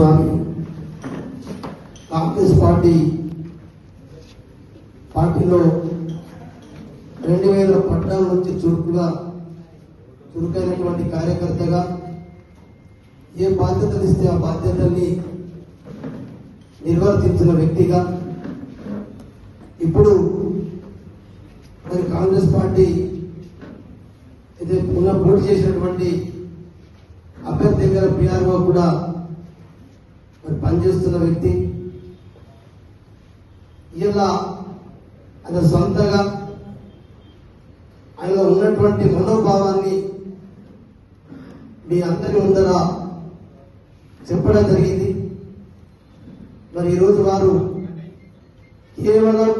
స్వామి. Congress party పార్టీలో రెండు వేల పద్నాలుగు నుంచి చురుకుగా చురుకైనటువంటి కార్యకర్తగా ఏ బాధ్యతలు ఇస్తే ఆ బాధ్యతల్ని నిర్వర్తించిన వ్యక్తిగా ఇప్పుడు మరి కాంగ్రెస్ పార్టీ ఇది పునః పోటీ చేసినటువంటి అభ్యర్థి గారు పిఆర్ఓ కూడా మరి పనిచేస్తున్న వ్యక్తి ఇలా ఆయన సొంతగా ఆయనలో ఉన్నటువంటి మనోభావాన్ని మీ అందరి ముందర చెప్పడం జరిగింది. మరి ఈరోజు వారు కేవలం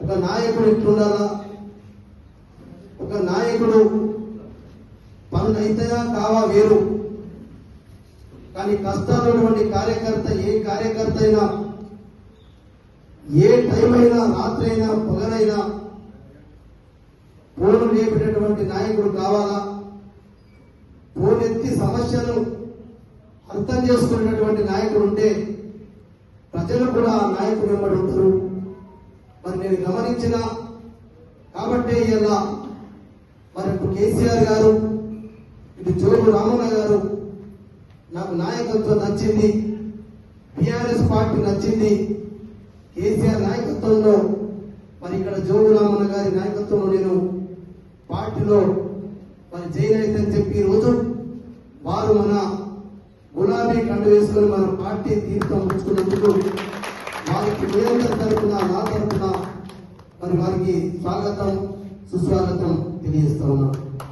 ఒక నాయకుడు ఎట్లుండాలా ఒక నాయకుడు పనులు అయితే కావా వేరు? కానీ కష్టాలైనటువంటి కార్యకర్త ఏ కార్యకర్త అయినా ఏ టైం అయినా రాత్రి అయినా పగలైనా ఫోన్ లేపినటువంటి నాయకుడు కావాలా? ఫోన్ ఎత్తి సమస్యను అర్థం చేసుకునేటటువంటి నాయకుడు ఉంటే ప్రజలు కూడా ఆ నాయకుడు వెంబడి ఉంటారు. మరి నేను గమనించిన కాబట్టే ఇలా మరి ఇప్పుడు కేసీఆర్ గారు ఇటు జోరు రామన్న గారు నాకు నాయకత్వం నచ్చింది. బీఆర్ఎస్ పార్టీ నచ్చింది. కేసీఆర్ నాయకత్వంలో మరి ఇక్కడ జోగు రామన్న గారి నాయకత్వంలో నేను పార్టీలో మరి జైన్ అయితే అని చెప్పి రోజు వారు మన గులాబీ కండు వేసుకుని మన పార్టీ తీర్థం ఉంచుకున్నందుకు వారికి నిరంతరం తరపున నా తరపున మరి వారికి స్వాగతం సుస్వాగతం తెలియజేస్తా ఉన్నాను